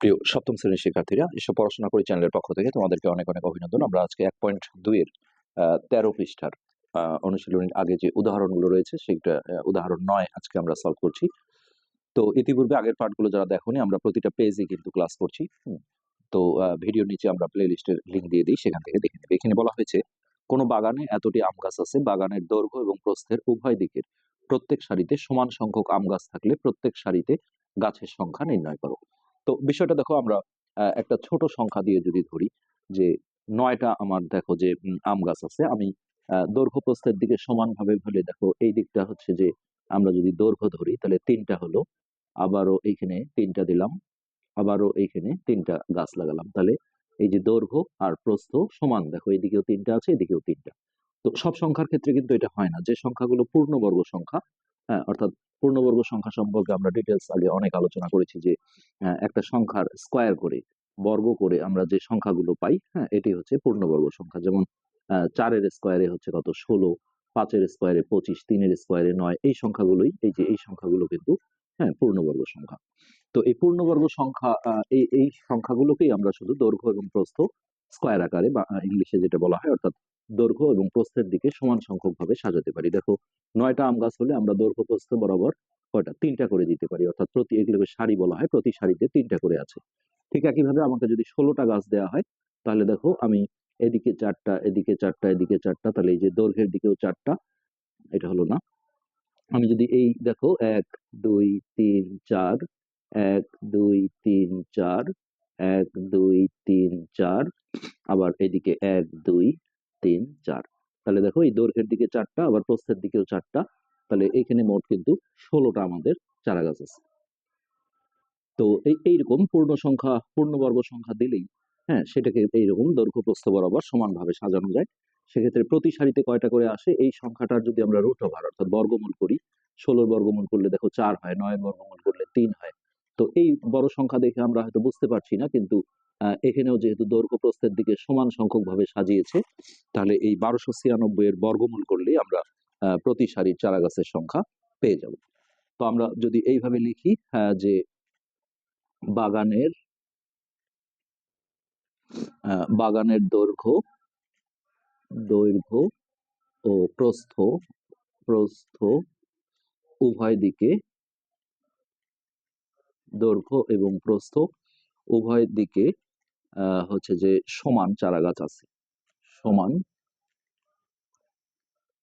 প্রিয় সপ্তম শ্রেণির শিক্ষার্থীরা এসব পড়াশোনা করি চ্যানেলের পক্ষ থেকে। তোমাদেরকে অনেক অনেক অভিনন্দন। আমরা আজকে এক পয়েন্ট দুইয়ের তেরো পৃষ্ঠার অনুশীলনীর আগে যে উদাহরণগুলো রয়েছে সেটা উদাহরণ নয় আজকে আমরা সলভ করছি। তো ইতিপূর্বে আগের পার্টগুলো যারা দেখোনি, আমরা প্রতিটা পেজে কিন্তু ক্লাস করছি। তো ভিডিওর নিচে আমরা প্লে লিস্টের লিঙ্ক দিয়ে দিই, সেখান থেকে দেখে নেবে। এখানে বলা হয়েছে, কোনো বাগানে এতটি আম গাছ আছে, বাগানের দৈর্ঘ্য এবং প্রস্থের উভয় দিকের প্রত্যেক সারিতে সমান সংখ্যক আম গাছ থাকলে প্রত্যেক সারিতে গাছের সংখ্যা নির্ণয় করো। তো বিষয়টা দেখো আমরা একটা ছোট সংখ্যা দিয়ে যদি ধরি যে নয়টা আমার দেখো যে আম গাছ আছে, আমি দৈর্ঘ্য প্রস্থের দিকে সমানভাবে হলে দেখো এই দিকটা হচ্ছে যে আমরা যদি দৈর্ঘ্য ধরি তাহলে তিনটা হলো, আবারও এইখানে তিনটা দিলাম, আবারও এইখানে তিনটা গাছ লাগালাম। তাহলে এই যে দৈর্ঘ্য আর প্রস্থ সমান, দেখো এদিকেও তিনটা আছে, এদিকেও তিনটা। তো সব সংখ্যার ক্ষেত্রে কিন্তু এটা হয় না। যে সংখ্যাগুলো পূর্ণবর্গ সংখ্যা হ্যাঁ অর্থাৎ পূর্ণবর্গ সংখ্যা সম্পর্কে আমরা ডিটেলস আগে অনেক আলোচনা করেছি যে একটা সংখ্যার স্কোয়ার করে, বর্গ করে আমরা যে সংখ্যাগুলো পাই হ্যাঁ এটি হচ্ছে পূর্ণবর্গ সংখ্যা। যেমন চারের স্কোয়ারে হচ্ছে কত? ষোলো। পাঁচের স্কোয়ারে পঁচিশ। তিনের স্কোয়ারে নয়। এই সংখ্যাগুলোই, এই যে, এই সংখ্যাগুলো কিন্তু হ্যাঁ পূর্ণবর্গ সংখ্যা। তো এই পূর্ণবর্গ সংখ্যা এই এই সংখ্যাগুলোকেই আমরা শুধু দৈর্ঘ্য এবং প্রস্থ স্কোয়ার আকারে বা ইংলিশে যেটা বলা হয়, অর্থাৎ দৈর্ঘ্য এবং প্রস্থের দিকে সমান সংখ্যক ভাবে সাজাতে পারি। দেখো, নয়টা আম গাছ হলে আমরা দৈর্ঘ্য, প্রস্থ বরাবর কয়টা? তিনটা করে দিতে পারি। অর্থাৎ প্রতি এগুলোকে সারি বলা হয়, প্রতি সারিতে তিনটা করে আছে। ঠিক একইভাবে আমাকে যদি ষোলোটা গাছ দেওয়া হয়, তাহলে দেখো আমি এদিকে চারটা এদিকে চারটা এদিকে চারটা, তাহলে এই যে দৈর্ঘ্যের দিকেও চারটা, এটা হলো না। আমি যদি এই, দেখো, এক, দুই, তিন, চার, এক, দুই, তিন, চার, এক, দুই, তিন, চার, আবার এদিকে এক, দুই তিন, চার। তাহলে দেখো এই দৈর্ঘ্যের দিকে চারটা, আবার প্রস্থের দিকেও চারটা। তাহলে এখানে মোট কিন্তু ষোলোটা আমাদের চারা গাছ আছে। তো এই, এইরকম পূর্ণ সংখ্যা, পূর্ণবর্গ সংখ্যা দিলেই হ্যাঁ সেটাকে এইরকম দৈর্ঘ্য, প্রস্থ, বরাবর সমানভাবে সাজানো যায়। সেক্ষেত্রে প্রতি সারিতে কয়টা করে আসে? এই সংখ্যাটার যদি আমরা রুট ওভার অর্থাৎ বর্গমূল করি, ষোলোর বর্গমূল করলে দেখো চার হয়, নয়ের বর্গমূল করলে তিন হয়। তো এই বড় সংখ্যা দেখে আমরা হয়তো বুঝতে পারছি না, কিন্তু এখানেও যেহেতু দৈর্ঘ্য প্রস্থের দিকে সমান সংখ্যক ভাবে সাজিয়েছে, তাহলে এই বারোশো ছিয়ানব্বই এর বর্গমূল করলে আমরা প্রতি সারির চারা গাছের সংখ্যা পেয়ে যাব। তো আমরা যদি এইভাবে লিখি যে বাগানের বাগানের দৈর্ঘ্য দৈর্ঘ্য ও প্রস্থ প্রস্থ উভয় দিকে দৈর্ঘ্য এবং প্রস্থ উভয় দিকে হচ্ছে যে সমান চারা গাছ আছে। সমান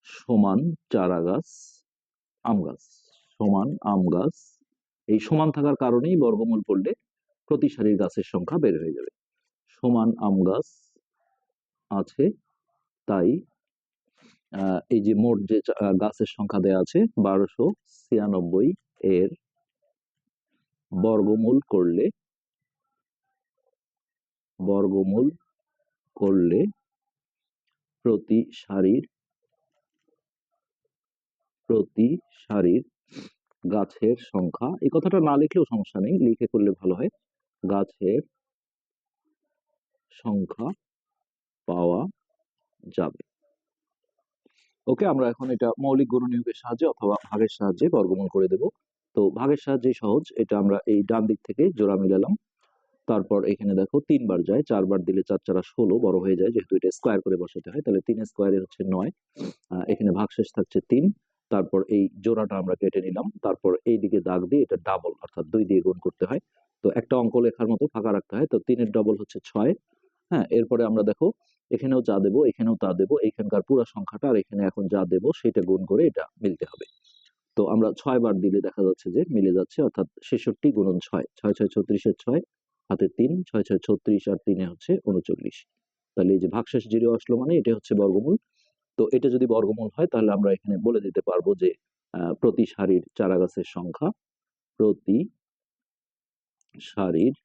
সমান চারা গাছ আম গাছ, সমান আম গাছ, এই সমান থাকার কারণেই বর্গমূল করলে প্রতি সারির গাছের সংখ্যা বের হয়ে যাবে। সমান আম গাছ আছে, তাই এই যে মোট যে গাছের সংখ্যা দেয়া আছে বারোশো ছিয়ানব্বই এর বর্গমূল করলে বর্গমূল করলে প্রতি সারির প্রতি সারির গাছের সংখ্যা, এই কথাটা না লিখলেও সমস্যা নেই, লিখে করলে ভালো হয়। গাছের সংখ্যা পাওয়া যাবে। ওকে, আমরা এখন এটা মৌলিক গণনীয়কের সাহায্যে অথবা ভাগের সাহায্যে বর্গমূল করে দেব। তো ভাগের সাহায্যে সহজ, এটা আমরা এই ডান দিক থেকে জোড়া মিলালাম। তারপর এখানে দেখো তিনবার যায়, চারবার দিলে চার চারা ষোলো বড় হয়ে যায়, যেহেতু এটা স্কোয়ার করে বসাতে হয়, তাহলে তিন স্কোয়ারে হচ্ছে নয়। এখানে ভাগশেষ থাকছে তিন। তারপর এই জোড়াটা আমরা কেটে নিলাম। তারপর এই দিকে দাগ দিয়ে এটা ডাবল অর্থাৎ দুই দিয়ে গুণ করতে হয়। তো একটা অঙ্ক লেখার মতো ফাঁকা রাখতে হয়, তো তিনের ডবল হচ্ছে ছয়। হ্যাঁ এরপরে আমরা দেখো এখানেও যা দেবো, এখানেও তা দেবো, এখানকার পুরো সংখ্যাটা আর এখানে এখন যা দেবো, সেটা গুণ করে এটা মিলতে হবে। তো আমরা ছয় বার দিলে দেখা যাচ্ছে যে মিলে যাচ্ছে, অর্থাৎ ছেষট্টি গুণন ছয় ছয় ছয়, ছত্রিশের ছয়। হাতে তিন, ছয় ছয়, ছত্রিশ আর তিনে হচ্ছে উনচল্লিশ। তাহলে এই যে ভাগশেষ জিরো আসলো মানে এটা হচ্ছে বর্গমূল। তো এটা যদি বর্গমূল হয় তাহলে আমরা এখানে বলে দিতে পারব যে প্রতি সারির চারা গাছের সংখ্যা, প্রতি সারির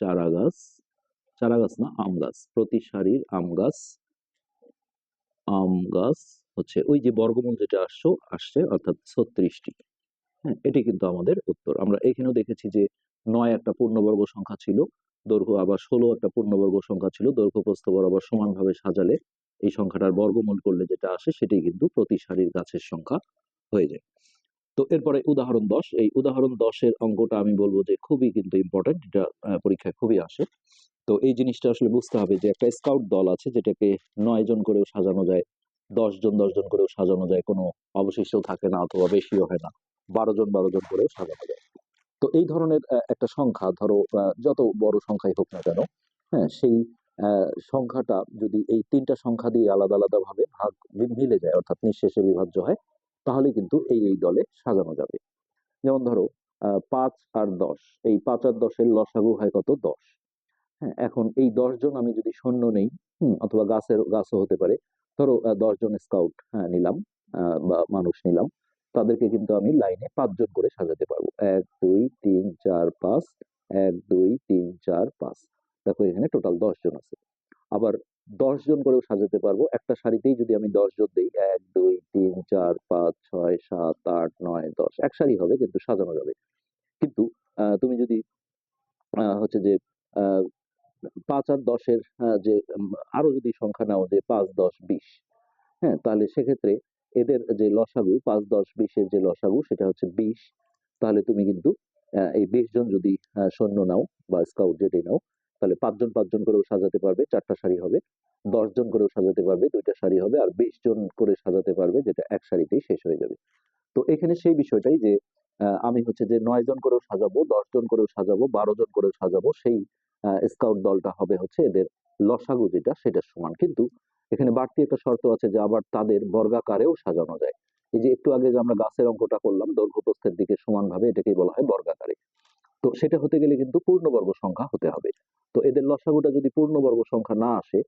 চারা গাছ চারা গাছ না, আম গাছ, প্রতি সারির আম গাছ আম গাছ হচ্ছে ওই যে বর্গমূল যেটা আসছো, আসছে অর্থাৎ ছত্রিশটি। হ্যাঁ এটি কিন্তু আমাদের উত্তর। আমরা এখানেও দেখেছি যে নয় একটা পূর্ণবর্গ সংখ্যা ছিল, দৈর্ঘ্য আবার ষোলো একটা পূর্ণবর্গ সংখ্যা ছিল, দৈর্ঘ্য প্রস্থ বরাবর সমানভাবে সাজালে এই সংখ্যাটার বর্গমূল করলে যেটা আসে সেটাই কিন্তু প্রতি সারির গাছের সংখ্যা হয়ে যায়। তো এরপরে উদাহরণ দশ, এই উদাহরণ দশের অঙ্কটা আমি বলব যে খুবই কিন্তু ইম্পর্টেন্ট এটা পরীক্ষায় খুবই আসে। তো এই জিনিসটা আসলে বুঝতে হবে যে একটা স্কাউট দল আছে যেটাকে নয় জন করেও সাজানো যায়, দশ জন দশ জন করেও সাজানো যায়, কোনো অবশিষ্ট থাকে না অথবা বেশিও হয় না। বারো জন বারো জন করে সাজানো যায়। তো এই ধরনের একটা সংখ্যা ধরো যত বড় সংখ্যাই হোক না কেন হ্যাঁ সেই সংখ্যাটা যদি এই তিনটা সংখ্যা দিয়ে আলাদা আলাদা ভাবে ভাগ মিলে যায় অর্থাৎ নিঃশেষে বিভাজ্য হয় তাহলে কিন্তু এই এই দলে সাজানো যাবে। যেমন ধরো পাঁচ আর দশ এই পাঁচ আর দশের লসাগু হয় কত? দশ। হ্যাঁ এখন এই দশ জন আমি যদি সৈন্য নেই অথবা গাছের গাছও হতে পারে ধরো আহ, দশ জন স্কাউট হ্যাঁ নিলাম বা মানুষ নিলাম তাদেরকে কিন্তু আমি লাইনে পাঁচজন করে সাজাতে পারব। এক, দুই, তিন, চার, পাঁচ। এক, দুই, তিন, চার, পাঁচ। দেখো, এখানে টোটাল দশ জন আছে। আবার দশ জন করেও সাজাতে পারব। একটা শাড়িতেই যদি আমি দশ জন দিই, এক, দুই, তিন, চার, পাঁচ, ছয়, সাত, আট, নয়, দশ। এক শাড়ি হবে, কিন্তু সাজানো যাবে। কিন্তু তুমি যদি হচ্ছে যে পাঁচ আর দশের যে, আরও যদি সংখ্যা নাও যে পাঁচ, দশ, বিশ হ্যাঁ তাহলে সেক্ষেত্রে এদের যে লসাগু, পাঁচ দশ বিশের যে লসাগু, সেটা হচ্ছে বিশ, তাহলে তুমি কিন্তু এই বিশ জন যদি সৈন্য নাও বা স্কাউট যেটাই নাও, তাহলে পাঁচজন পাঁচজন করেও সাজাতে পারবে, চারটা সারি হবে। দশ জন করেও সাজাতে পারবে, দুইটা সারি হবে, আর বিশ জন করে সাজাতে পারবে, যেটা এক সারিতেই শেষ হয়ে যাবে। তো এখানে সেই বিষয়টাই যে আমি হচ্ছে যে নয় জন করেও সাজাবো, দশ জন করেও সাজাবো, বারো জন করেও সাজাবো, সেই স্কাউট দলটা হবে হচ্ছে এদের লসাগু যেটা, সেটার সমান। কিন্তু এখানে বাড়তি একটা শর্ত আছে যে আবার তাদের বর্গাকারেও সাজানো যায়। এই যে একটু আগে যে আমরা গাছের অঙ্কটা করলাম, দৈর্ঘ্য প্রস্থের দিকে সমানভাবে এটাকেই বলা হয় বর্গাকারে। তো সেটা হতে গেলে কিন্তু পূর্ণবর্গ সংখ্যা হতে হবে। তো এদের লসাগুটা যদি পূর্ণবর্গ সংখ্যা না আসে,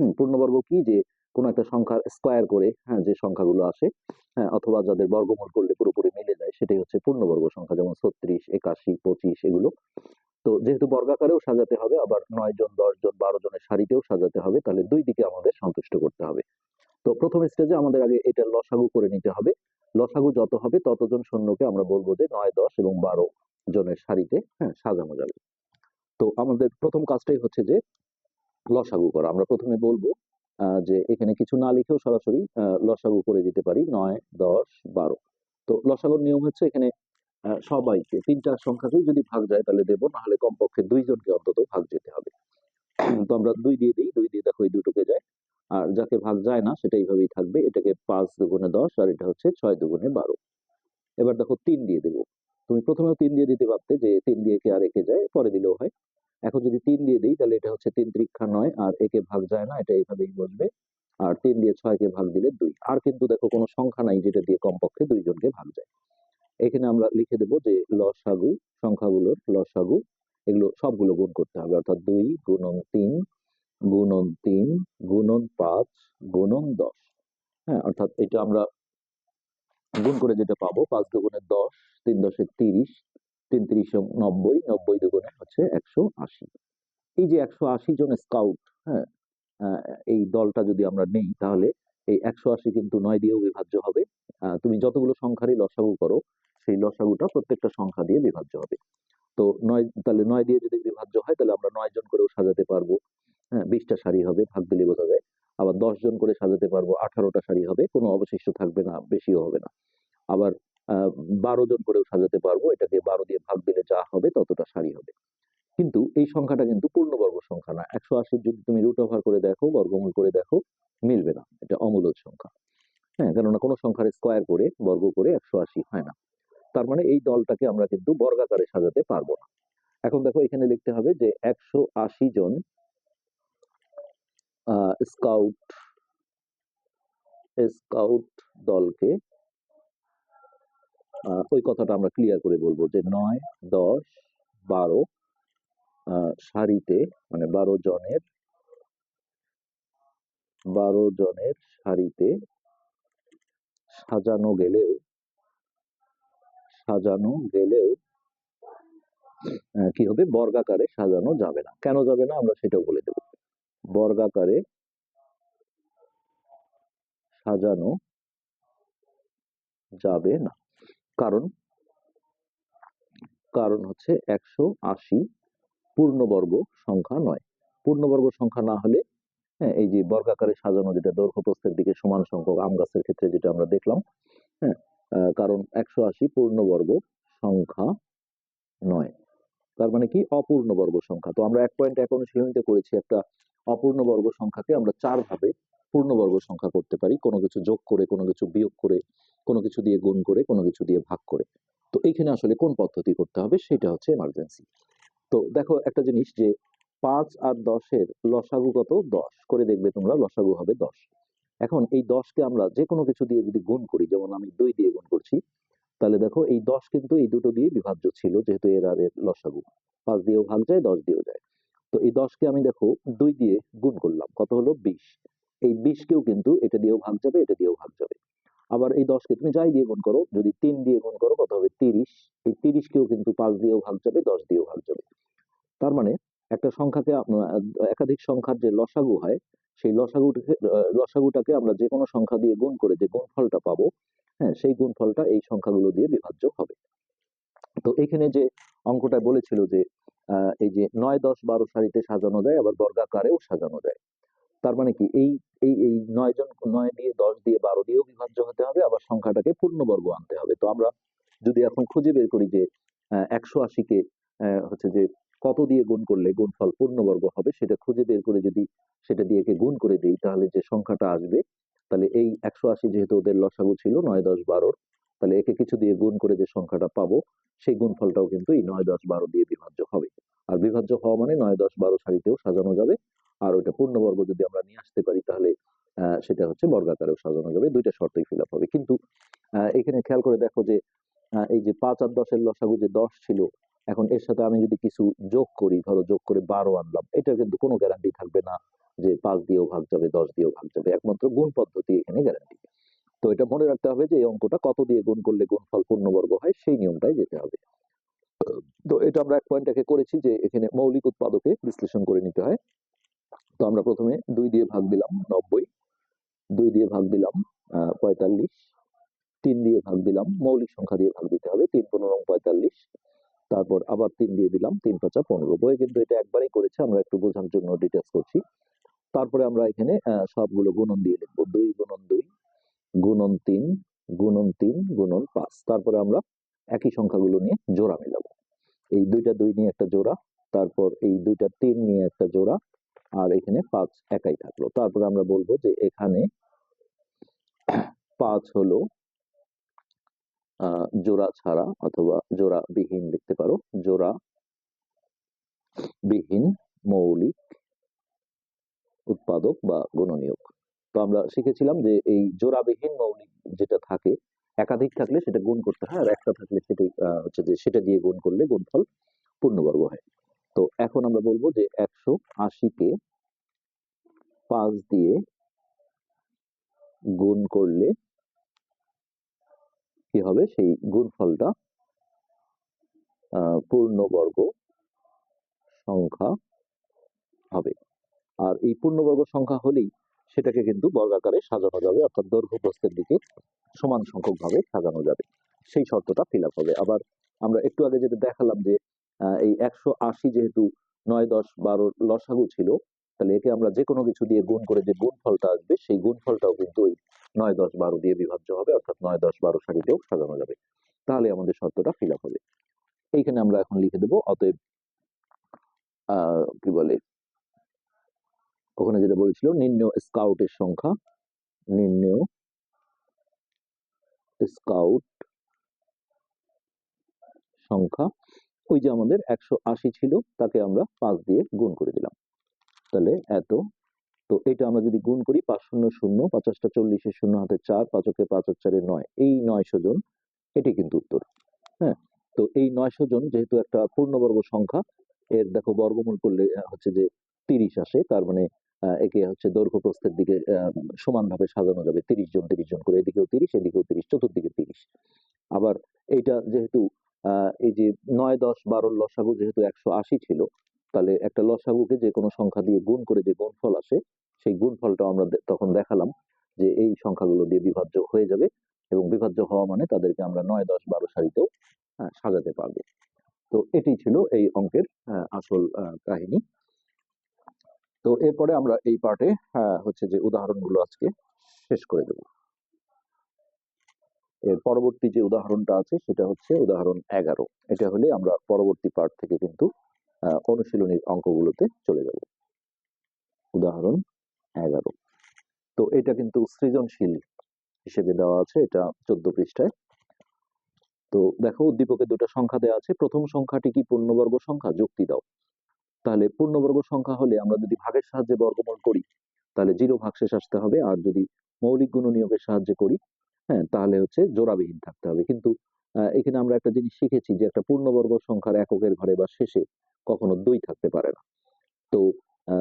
হুম, পূর্ণবর্গ কি যে কোনো একটা সংখ্যার স্কোয়ার করে হ্যাঁ যে সংখ্যাগুলো আসে হ্যাঁ অথবা যাদের বর্গমূল করলে পুরোপুরি মিলে যায়, সেটাই হচ্ছে পূর্ণবর্গ সংখ্যা। যেমন ছত্রিশ, একাশি, পঁচিশ, এগুলো। তো যেহেতু বর্গাকারেও সাজাতে হবে, আবার নয় জন, দশ জন, বারো জনের সারিতেও সাজাতে হবে, তাহলে দুই দিকে আমাদের সন্তুষ্ট করতে হবে। তো প্রথম স্টেজে আমাদের আগে এটা লসাগু করে নিতে হবে। লসাগু যত হবে ততজন সৈন্যকে আমরা বলব যে নয়, দশ এবং বারো জনের সারিতে হ্যাঁ সাজানো যাবে। তো আমাদের প্রথম কাজটাই হচ্ছে যে লসাগু করা। আমরা প্রথমে বলব যে এখানে কিছু না লিখেও সরাসরি লসাগু করে দিতে পারি, নয়, দশ, বারো। তো লসাগুর নিয়ম হচ্ছে এখানে সবাইকে। তিনটা সংখ্যাকেই যদি ভাগ যায় তাহলে দেবো, নাহলে কমপক্ষে দুইজনকে অন্তত ভাগ যেতে হবে। তো আমরা দুই দিয়ে দিই, দুই দিয়ে দেখো এই দুটোকে যায়। আর যাকে ভাগ যায় না, সেটা এইভাবেই থাকবে। এটাকে পাঁচ দুগুণে দশ আর এটা হচ্ছে ছয় দুগুণে বারো। এবার দেখো তিন দিয়ে দেবো। তুমি প্রথমেও তিন দিয়ে দিতে পারতে যে তিন দিয়ে কে আর একে যায়, পরে দিলেও হয়। এখন যদি তিন দিয়ে দিই, তাহলে এটা হচ্ছে তিন ত্রিক্ষা নয় আর একে ভাগ যায় না, এটা এইভাবেই বসবে। আর তিন দিয়ে ছয়কে ভাগ দিলে দুই। আর কিন্তু দেখো কোনো সংখ্যা নাই যেটা দিয়ে কমপক্ষে দুইজনকে ভাগ যায়। এখানে আমরা লিখে দেবো যে লসাগু, সংখ্যাগুলোর লসাগু, এগুলো সবগুলো গুণ করতে হবে। অর্থাৎ দুই গুণন তিন গুণন তিন, গুণন পাঁচ, গুণন দশ। হ্যাঁ অর্থাৎ এটা আমরা গুণ করে যেটা পাবো, পাঁচ দুগুণে দশ, তিন দশে তিরিশ, তিন তিরিশে নব্বই নব্বই দুগুণে হচ্ছে একশো আশি। এই যে একশো আশি জন স্কাউট হ্যাঁ এই দলটা যদি আমরা নেই, তাহলে এই একশো আশি কিন্তু নয় দিয়েও বিভাজ্য হবে। তুমি যতগুলো সংখ্যারই লসাগু করো সেই লসাগুটা প্রত্যেকটা সংখ্যা দিয়ে বিভাজ্য হবে। তো নয়, তাহলে নয় দিয়ে যদি বিভাজ্য হয়, তাহলে আমরা নয় জন করেও সাজাতে পারব। হ্যাঁ বিশটা শাড়ি হবে, ভাগ দিলে বোঝা যায়। আবার দশ জন করে সাজাতে পারব, আঠারোটা শাড়ি হবে, কোনো অবশিষ্ট থাকবে না, বেশিও হবে না। আবার বারো জন করেও সাজাতে পারব, এটাকে বারো দিয়ে ভাগ দিলে যা হবে, ততটা শাড়ি হবে। কিন্তু এই সংখ্যাটা কিন্তু পূর্ণবর্গ সংখ্যা না। একশো আশির যদি তুমি রুট ওভার করে দেখো, বর্গমূল করে দেখো, মিলবে না। এটা অমূলদ সংখ্যা। হ্যাঁ কেননা কোনো সংখ্যার স্কোয়ার করে, বর্গ করে একশো আশি হয় না। তার মানে এই দলটাকে আমরা কিন্তু বর্গাকারে সাজাতে পারব না। এখন দেখো এখানে লিখতে হবে যে একশো আশি জন স্কাউট স্কাউট দলকে ওই কথাটা আমরা ক্লিয়ার করে বলব যে নয়, দশ, বারো সারিতে মানে বারো জনের বারো জনের সারিতে সাজানো গেলেও সাজানো গেলেও কি হবে? বর্গাকারে সাজানো যাবে না। কেন যাবে না? আমরা সেটাও বলে দেব। বর্গাকারে সাজানো যাবে না। কারণ কারণ হচ্ছে একশো আশি পূর্ণবর্গ সংখ্যা নয়। পূর্ণবর্গ সংখ্যা না হলে হ্যাঁ এই যে বর্গাকারে সাজানো যেটা দৈর্ঘ্য প্রস্থের দিকে সমান সংখ্যক আম গাছের ক্ষেত্রে যেটা আমরা দেখলাম হ্যাঁ কারণ একশো আশি পূর্ণবর্গ সংখ্যা নয়। তার মানে কি? অপূর্ণবর্গ সংখ্যা। তো আমরা এক পয়েন্ট এক অনুশীলনীতে করেছি একটা অপূর্ণবর্গ সংখ্যাকে আমরা চার ভাবে পূর্ণবর্গ সংখ্যা করতে পারি। কোনো কিছু যোগ করে, কোনো কিছু বিয়োগ করে, কোনো কিছু দিয়ে গুণ করে, কোনো কিছু দিয়ে ভাগ করে। তো এইখানে আসলে কোন পদ্ধতি করতে হবে? সেটা হচ্ছে এমার্জেন্সি তো দেখো একটা জিনিস যে পাঁচ আর দশের লসাগু কত? দশ। করে দেখবে তোমরা লসাগু হবে দশ। এখন এই দশকে আমরা যে কোনো কিছু দিয়ে যদি গুণ করি, যেমন আমি দুই দিয়ে গুণ করছি, তাহলে দেখো এই দশ কিন্তু এই দুটো দিয়ে বিভাজ্য ছিল, যেহেতু এর আর এর লসাগু। পাঁচ দিয়েও ভাগ যায়, দশ দিয়েও যায়। তো এই দশকে আমি দেখো দুই দিয়ে গুণ করলাম। কত হলো? বিশ। এই বিশকেও কিন্তু এটা দিয়েও ভাগ যাবে, এটা দিয়েও ভাগ যাবে। আবার এই দশকে তুমি যাই দিয়ে গুণ করো, যদি তিন দিয়ে গুণ করো, কত হবে? তিরিশ। এই তিরিশকেও কিন্তু পাঁচ দিয়েও ভাগ যাবে, দশ দিয়েও ভাগ যাবে। তার মানে একটা সংখ্যাকে একাধিক সংখ্যার যে লসাগু হয়, সেই লসাগুটাকে লসাগুটাকে আমরা যে কোনো সংখ্যা দিয়ে গুণ করে যে গুণফলটা পাবো হ্যাঁ সেই গুণফলটা এই সংখ্যাগুলো দিয়ে বিভাজ্য হবে। তো এখানে যে অঙ্কটা বলেছিল যে এই যে নয়, দশ, বারো সারিতে সাজানো যায়, আবার বর্গাকারেও সাজানো যায়। তার মানে কি, এই এই এই নয় জন, নয় দিয়ে দশ দিয়ে বারো দিয়েও বিভাজ্য হতে হবে, আবার সংখ্যাটাকে পূর্ণবর্গ আনতে হবে। তো আমরা যদি এখন খুঁজে বের করি যে একশো আশিকে হচ্ছে যে কত দিয়ে গুণ করলে গুণফল পূর্ণবর্গ হবে সেটা খুঁজে বের করে যদি সেটা দিয়ে গুণ করে দিই, তাহলে যে সংখ্যাটা আসবে, তাহলে এই একশো আশি যেহেতু ওদের লসাগু ছিল নয় দশ বারোর, তাহলে একে কিছু দিয়ে গুণ করে যে সংখ্যাটা পাবো, সেই গুণফলটাও কিন্তু এই নয় দশ বারো দিয়ে বিভাজ্য হবে। আর বিভাজ্য হওয়া মানে নয় দশ বারো সারিতেও সাজানো যাবে, আর ওইটা পূর্ণবর্গ যদি আমরা নিয়ে আসতে পারি, তাহলে সেটা হচ্ছে বর্গাকারেও সাজানো যাবে, দুইটা শর্তই ফিল হবে। কিন্তু এখানে খেয়াল করে দেখো যে এই যে পাঁচ আর দশের লসাগু যে দশ ছিল এখন এর সাথে আমি যদি কিছু যোগ করি, ধরো যোগ করে বারো আনলাম এটা কিন্তু কোনো গ্যারান্টি থাকবে না যে পাঁচ দিয়েও ভাগ যাবে, দশ দিয়েও ভাগ যাবে, একমাত্র গুণ পদ্ধতি এখানে গ্যারান্টি তো এটা মনে রাখতে হবে যে এই অঙ্কটা কত দিয়ে গুণ করলে গুণফল পূর্ণবর্গ হয়, সেই নিয়মটাই যেতে হবে। তো এটা আমরা এক পয়েন্টটাকে করেছি যে এখানে মৌলিক উৎপাদকে বিশ্লেষণ করে নিতে হয়। তো আমরা প্রথমে দুই দিয়ে ভাগ দিলাম নব্বই, দুই দিয়ে ভাগ দিলাম পঁয়তাল্লিশ, তিন দিয়ে ভাগ দিলাম, মৌলিক সংখ্যা দিয়ে ভাগ দিতে হবে, তিন পনেরো, পঁয়তাল্লিশ। তারপর আবার তিন দিয়ে দিলাম, তিন পাঁচা পনেরো। বইয়ে কিন্তু এটা একবারই করেছে, আমরা একটু বোঝার জন্য ডিটেলস করছি। তারপরে আমরা এখানে সবগুলো গুণন দিয়ে লিখব। দুই গুণন দুই, গুণন তিন গুণন তিন, গুণন পাঁচ। তারপরে আমরা একই সংখ্যাগুলো নিয়ে জোড়া মেলাবো। এই দুইটা দুই নিয়ে একটা জোড়া, তারপর এই দুইটা তিন নিয়ে একটা জোড়া, আর এখানে পাঁচ একাই থাকল। তারপরে আমরা বলব যে এখানে পাঁচ হলো জোড়া ছাড়া অথবা জোড়া বিহীন লিখতে পারো। জোড়া বিহীন মৌলিক উৎপাদক বা গুণনীয়ক। তো আমরা শিখেছিলাম যে এই জোড়াবিহীন মৌলিক যেটা থাকে, একাধিক থাকলে সেটা গুণ করতে হয় আর একটা থাকলে সেটা হচ্ছে যে সেটা দিয়ে গুণ করলে গুণফল পূর্ণবর্গ হয়। তো এখন আমরা বলব যে একশো আশিকে পাঁচ দিয়ে গুণ করলে কি হবে? সেই গুণফলটা পূর্ণবর্গ সংখ্যা হবে। আর এই পূর্ণবর্গ সংখ্যা হলেই সেটাকে কিন্তু বর্গাকারে সাজানো যাবে, অর্থাৎ দৈর্ঘ্য প্রস্থের দিকে সমান সংখ্যক ভাবে সাজানো যাবে। সেই শর্তটা ফিল হবে। আবার আমরা একটু আগে যেটা দেখালাম যে এই একশো আশি যেহেতু নয় দশ বারো লসাগু ছিল তাহলে একে আমরা যে কোনো কিছু দিয়ে গুণ করে যে গুণফলটা আসবে, সেই গুণফলটাও কিন্তু ওই নয় দশ বারো দিয়ে বিভাজ্য হবে, অর্থাৎ নয় দশ বারো সারিতেও সাজানো যাবে। তাহলে আমাদের শর্তটা ফিল আপ হবে। এইখানে আমরা এখন লিখে দেবো, অতএব কি বলে? ওখানে যেটা বলেছিল, নিম্ন স্কাউটের সংখ্যা, নিম্ন স্কাউট সংখ্যা, ওই যে আমাদের একশো আশি ছিল, তাকে আমরা পাঁচ দিয়ে গুণ করে দিলাম। তাহলে এত। তো এটা আমরা যদি গুণ করি পাঁচ শূন্য শূন্য পঞ্চাশটা চল্লিশের শূন্য, হাতে চার, পাঁচকে পাঁচ চারে নয়, এই নয়শো জন এটি কিন্তু উত্তর হ্যাঁ? তো এই নয়শো জন যেহেতু একটা পূর্ণবর্গ সংখ্যা, এর দেখো বর্গমূল করলে হচ্ছে যে তিরিশ আসে, তার মানে একে হচ্ছে দৈর্ঘ্য প্রস্থের দিকে সমানভাবে সাজানো যাবে তিরিশ জন তিরিশ জন করে, এদিকেও তিরিশ এদিকেও তিরিশ, চতুর্দিকে তিরিশ। আবার এইটা যেহেতু এই যে নয়, দশ, বারোর লসাগু যেহেতু একশো আশি ছিল তাহলে একটা লসাগুকে যে কোনো সংখ্যা দিয়ে গুণ করে যে গুণফল আসে, সেই গুণফলটা আমরা তখন দেখালাম যে এই সংখ্যাগুলো দিয়ে বিভাজ্য হয়ে যাবে এবং বিভাজ্য হওয়া মানে তাদেরকে আমরা নয়, দশ, বারো সারিতেও সাজাতে পারব। তো এটি ছিল এই অঙ্কের আসল কাহিনী। তো এরপরে আমরা এই পার্টে হচ্ছে যে উদাহরণগুলো আজকে শেষ করে দেব। এর পরবর্তী যে উদাহরণটা আছে সেটা হচ্ছে উদাহরণ এগারো। এটা হলে আমরা পরবর্তী পার্ট থেকে কিন্তু অনুশীলনীর অঙ্কগুলোতে চলে যাব। উদাহরণ এগারো। তো এটা কিন্তু সৃজনশীল হিসেবে দেওয়া আছে, এটা চোদ্দ পৃষ্ঠায়। তো দেখো, উদ্দীপকে দুটো সংখ্যা দেওয়া আছে। প্রথম সংখ্যাটি কি পূর্ণবর্গ সংখ্যা? যুক্তি দাও। তাহলে পূর্ণবর্গ সংখ্যা হলে আমরা যদি ভাগের সাহায্যে বর্গমূল করি, তাহলে জিরো ভাগশেষ আসতে হবে। আর যদি মৌলিক গুণ নিয়োগের সাহায্যে করি হ্যাঁ তাহলে হচ্ছে জোড়াবিহীন থাকতে হবে। কিন্তু এখানে আমরা একটা জিনিস শিখেছি যে একটা পূর্ণবর্গ সংখ্যার এককের ঘরে বা শেষে কখনো দুই থাকতে পারে না। তো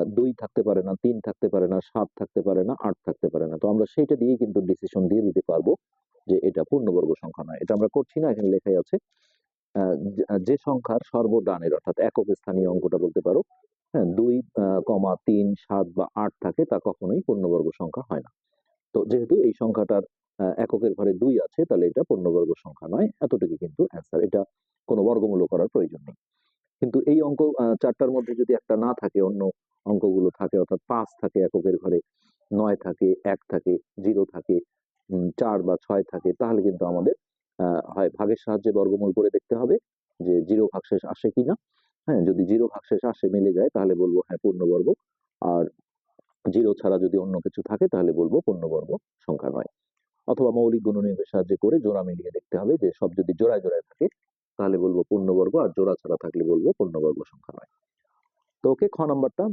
দুই থাকতে পারে না, তিন থাকতে পারে না, সাত থাকতে পারে না, আট থাকতে পারে না। তো আমরা সেইটা দিয়ে কিন্তু ডিসিশন দিয়ে দিতে পারব যে এটা পূর্ণবর্গ সংখ্যা নয়। এটা আমরা করছি না, এখানে লেখাই আছে। যে- সংখ্যার সর্বডানের অর্থাৎ একক স্থানীয় অঙ্কটা বলতে পারো হ্যাঁ দুই কমা তিন, সাত বা আট থাকে, তা কখনোই পূর্ণবর্গ সংখ্যা হয় না। তো যেহেতু এই সংখ্যাটার এককের ঘরে দুই আছে, তাহলে এটা পূর্ণবর্গ সংখ্যা নয়, এতটুকু কিন্তু অ্যান্সার এটা কোনো বর্গমূল্য করার প্রয়োজন নেই। কিন্তু এই অঙ্ক চারটার মধ্যে যদি একটা না থাকে, অন্য অঙ্কগুলো থাকে, অর্থাৎ পাঁচ থাকে এককের ঘরে, নয় থাকে, এক থাকে, জিরো থাকে চার বা ছয় থাকে, তাহলে কিন্তু আমাদের হয় ভাগের সাহায্যে বর্গমূল করে দেখতে হবে যে জিরো ভাগশেষ আসে কিনা। হ্যাঁ যদি জিরো ভাগশেষ আসে, মিলে যায়, তাহলে বলব হ্যাঁ পূর্ণবর্গ। আর জিরো ছাড়া যদি অন্য কিছু থাকে, তাহলে বলব পূর্ণবর্গ সংখ্যা নয়। অথবা মৌলিক গুণনীয়কের সাহায্যে করে জোড়া মিলিয়ে দেখতে হবে যে সব যদি জোড়ায় জোড়ায় থাকে তাহলে বলব পূর্ণবর্গ আর জোড়া ছাড়া থাকলে বলব পূর্ণবর্গ সংখ্যা নয়। তো ওকে খ নাম্বারটা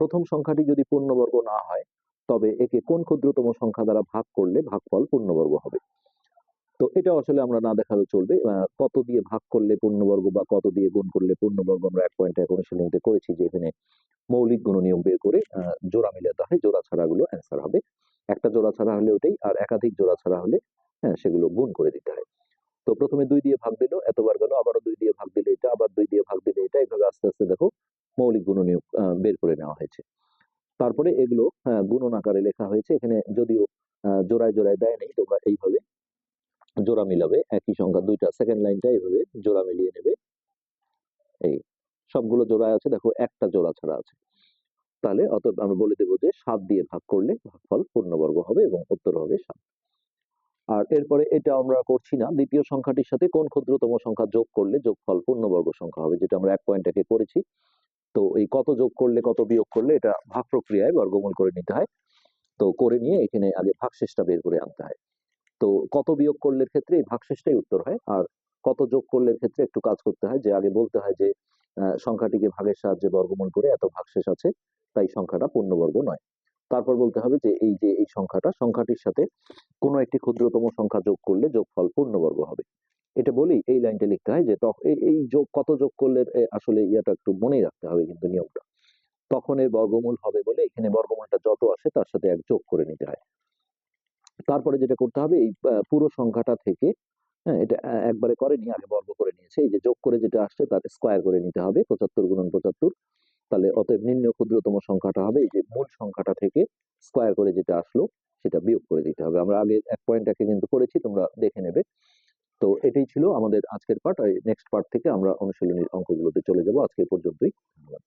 প্রথম সংখ্যাটি যদি পূর্ণবর্গ না হয়, তবে একে কোন ক্ষুদ্রতম সংখ্যা দ্বারা ভাগ করলে ভাগফল পূর্ণবর্গ হবে? তো এটা আসলে আমরা না দেখালেও চলবে। কত দিয়ে ভাগ করলে পূর্ণবর্গ বা কত দিয়ে গুণ করলে পূর্ণবর্গ আমরা এক পয়েন্ট এক অনুশীলনীতে করেছি যে এখানে মৌলিক গুণনীয়ক বের করে জোড়া মিলাতে হয়। জোড়া ছাড়া গুলো অ্যান্সার হবে। একটা জোড়া ছাড়া হলে ওটাই, আর একাধিক জোড়া ছাড়া হলে হ্যাঁ সেগুলো গুণ করে দিতে হয়। তো প্রথমে দুই দিয়ে ভাগ দিল এতবার গেল আবারও দুই দিয়ে ভাগ দিলে এটা আবার দুই দিয়ে ভাগ দিলে এটা এইভাবে আস্তে আস্তে দেখো মৌলিক গুণনীয়ক বের করে নেওয়া হয়েছে। তারপরে এগুলো আহ, গুণন আকারে লেখা হয়েছে এখানে যদিও জোড়ায় জোড়ায় দেয় নেই তোমরা এইভাবে জোড়া মিলাবে একই সংখ্যা দুইটা সেকেন্ড লাইনটা এইভাবে জোড়া মিলিয়ে নেবে। এই সবগুলো জোড়ায় আছে দেখো একটা জোড়া ছাড়া আছে। তাহলে অতএব আমরা বলে দেবো যে সাত দিয়ে ভাগ করলে ভাগফল পূর্ণবর্গ হবে এবং উত্তর হবে সাত। আর এরপরে এটা আমরা করছি না। দ্বিতীয় সংখ্যাটির সাথে কোন ক্ষুদ্রতম সংখ্যা যোগ করলে যোগফল পূর্ণবর্গ সংখ্যা হবে, যেটা আমরা এক পয়েন্টটাকে করেছি। তো এই কত যোগ করলে, কত বিয়োগ করলে এটা ভাগ প্রক্রিয়ায় বর্গমূল করে নিতে হয়। তো করে নিয়ে এখানে আগে ভাগশেষটা বের করে আনতে হয়। তো কত বিয়োগ করলে ক্ষেত্রে এই ভাগশেষটাই উত্তর হয়। আর কত যোগ করলে ক্ষেত্রে একটু কাজ করতে হয়। যে আগে বলতে হয় যে সংখ্যাটিকে ভাগের সাহায্যে বর্গমূল করে এত ভাগশেষ আছে, তাই সংখ্যাটা পূর্ণবর্গ নয়। তারপর বলতে হবে যে এই যে এই সংখ্যাটা, সংখ্যাটির সাথে কোনো একটি ক্ষুদ্রতম সংখ্যা যোগ করলে যোগফল পূর্ণবর্গ হবে। এটা বলি এই লাইনটা লিখতে হয় যে এই- যোগ, কত যোগ করলে আসলে ইয়াটা একটু মনেই রাখতে হবে কিন্তু নিয়মটা। তখন এর বর্গমূল হবে বলে এখানে বর্গমূলটা যত আসে তার সাথে এক যোগ করে নিতে হয়। তারপরে যেটা করতে হবে এই পুরো সংখ্যাটা থেকে হ্যাঁ এটা একবারে করেনি, আগে বর্গ করে নিয়েছে। এই যে যোগ করে যেটা আসছে তার স্কোয়ার করে নিতে হবে, পঁচাত্তর গুণন পঁচাত্তর। তাহলে অতএব নিম্ন ক্ষুদ্রতম সংখ্যাটা হবে, এই যে মূল সংখ্যাটা থেকে স্কোয়ার করে যেটা আসলো, সেটা বিয়োগ করে দিতে হবে। আমরা আগে এক পয়েন্টটাকে কিন্তু করেছি, তোমরা দেখে নেবে। তো এটাই ছিল আমাদের আজকের পার্ট নেক্সট পার্ট থেকে আমরা অনুশীলনীর অঙ্কগুলোতে চলে যাব। আজকে পর্যন্তই, ধন্যবাদ।